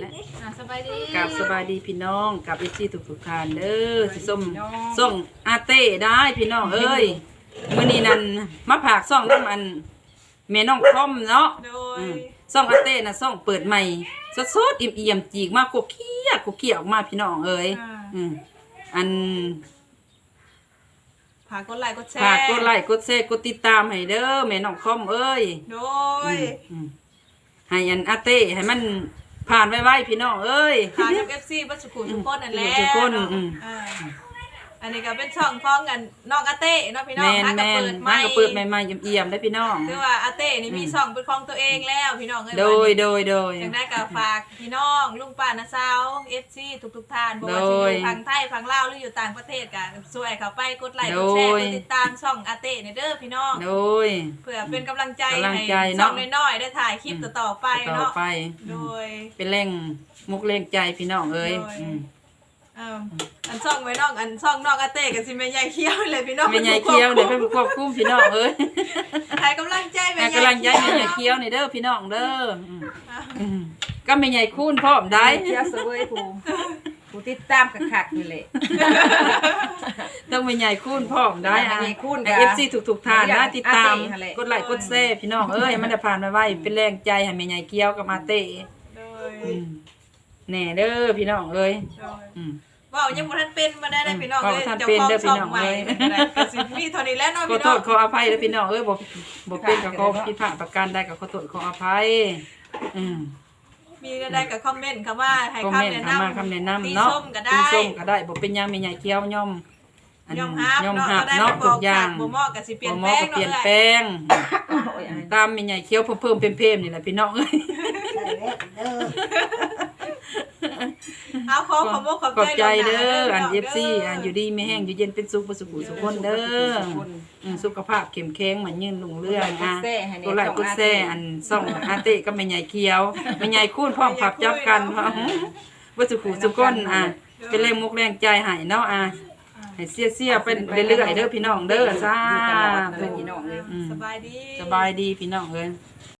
แหละอะสบายดีกับสบายดีพี่น้องกับเอซีทุกทุกๆท่านเด้อสิส้มพี่น้องส่งอาเต้ได้พี่น้องเอ้ยมื้อนี้นั่นมาผากซ่องน้ำมันแม่น้องคอมเนาะโดอืยมซ่องอาเต้น่ะซ่องเปิดใหม่สดๆอิ่มๆจีกมากกกเคี้ยกกเคี้ยออกมาพี่น้องเอ้ยอ่าอืมอัน ฝากกดไลค์กดแชร์ฝากกดไลค์กดแชร์กดติดตามให้เด้อแม่น้องคอมเอ้ยโดอืยมอืมให้อันอาเต้ให้มัน ผ่านไวๆพี่น้องเอ้ย ทางเอฟซีบัสกุทุกคนนั่นแหละทุกคนอืม อ่า อันนี้ก็เป็นช่องฟ้องกันน้องอาเต้เนาะพี่น้อแมงนฮักแมก็นเปิดใหมาม่ก็เปิดใหม่ๆเยี่ยมๆได้พี่น้อง คือว่าอาเต้นี่มีอืม ช่องเป็นของตัวเองแล้วพี่น้องเอ้ยโดยโดยโดย จังได้ก็ฝากพี่น้องลุงป้าน้าสาวเอฟซีทุกๆท่านบ่ว่าสิอโดยยู่ทางไทยทางลาวหรืออยู่ต่างประเทศก็ช่วยเขาไปกดไลค์กดแชร์โดกย ดติดตามช่องอาเต้ในเด้อพี่น้อง โดยเพื่อเป็นกำลังใจกำลังให้ใจช่เนาะองน้อยๆได้ถ่ายคลิปต่อๆไปต่อเนาะไป โดย เป็นแรงมุกแรงใจพี่น้องเอ้ยโดย อืม เอิ่มอันช่องไว้น้องอันช่องน้องอาเต้กับสิแม่ใหญ่เคี้ยวเลยพี่น้องแม่ใหญ่เคี้ยวเดี๋ยวเพิ่นควบคุมพี่น้องเอ้ยให้กำลังใจแม่ให้ใหญ่กำลังใจแม่ใหญ่เคี้ยวนี่เด้อพี่น้องเด้ออืมอืมก็แม่ใหญ่คูณพร้อมได้เที่ยวเสวยผู้ผู้ติดตามกระคักนี่แหละต้องแม่ใหญ่คูณพร้อมได้แม่ใหญ่คูณไอก็เอฟซีทุกๆท่านนะติดตามอาเต้นั่นแหละกดไลค์กดแชร์พี่น้องเอ้ยให้มันได้ผ่านไวๆเป็นแรงใจให้แม่ใหญ่เคี้ยวกับมาเต้โดยอืมแน่เด้อพี่น้องเอ้ยโดยอืม เว้ายังบ่ทันเป็นมาได้ได้พี่น้องเว้าเอ้ยบ่ทันเจ้าเป็นของเด้อพี่ช่องน้องใหม่เอ้ยก็สิมีเท่านี้แหล้วเนาะขอพี่โทน้องษขออภัยแล้วพี่น้องเอ้ยบ่บ่เป็นกับขอผิดพลาดประการใดก็ขอโทษขออภัย อืม มีได้ก็คอมเมนต์คำว่าให้คอมคำเมนต์แนะเข้านำมาคำแนะนำตีเนาะส้มก็ได้ตีส้มก็ได้บ่เป็นหยังแม่ใหญ่เกี้ยวย่อมอันยอมรับย่อมเนาะรับก็ได้เนาะไปบทุอกกอย่างบ่เหมาะก็สิเปลี่ยนบ่แปลหม้องก็เปลี่ยนเนาะแปลงโอ้ยอันนี้ตามแม่ใหญ่เกี้ยวเพิ่มๆเพิ่มๆนี่แหละพี่น้องเอ้ยเอา ขอขอบคุณขอบขอบใจใจเด้ออันล่วหา FC อันอยู่ดีมีแห้งอยู่เย็นเป็นสุขบ่สุขสุขคนเด้ออืมสุขภาพเข้มแข็งเหมือนยืนรุ่งเรืองอะแซ่ให้ในตัวไหลกุดแซ่อันส่องอาเตะก็ไม่ใหญ่เคี้ยวไม่ใหญ่คูนพร้อมขับจับกันพร้อมว่าสุขูสุก้นอะเป็นแรงมุกแรงใจใหายเนาะอะให้เสียเสียๆเป็นเรื่อยๆเด้อพี่น้องเด้อซ่าอยู่ตลอดเลยพี่น้องเลยอืมสบายดีสบายดีพี่น้องเอ้ย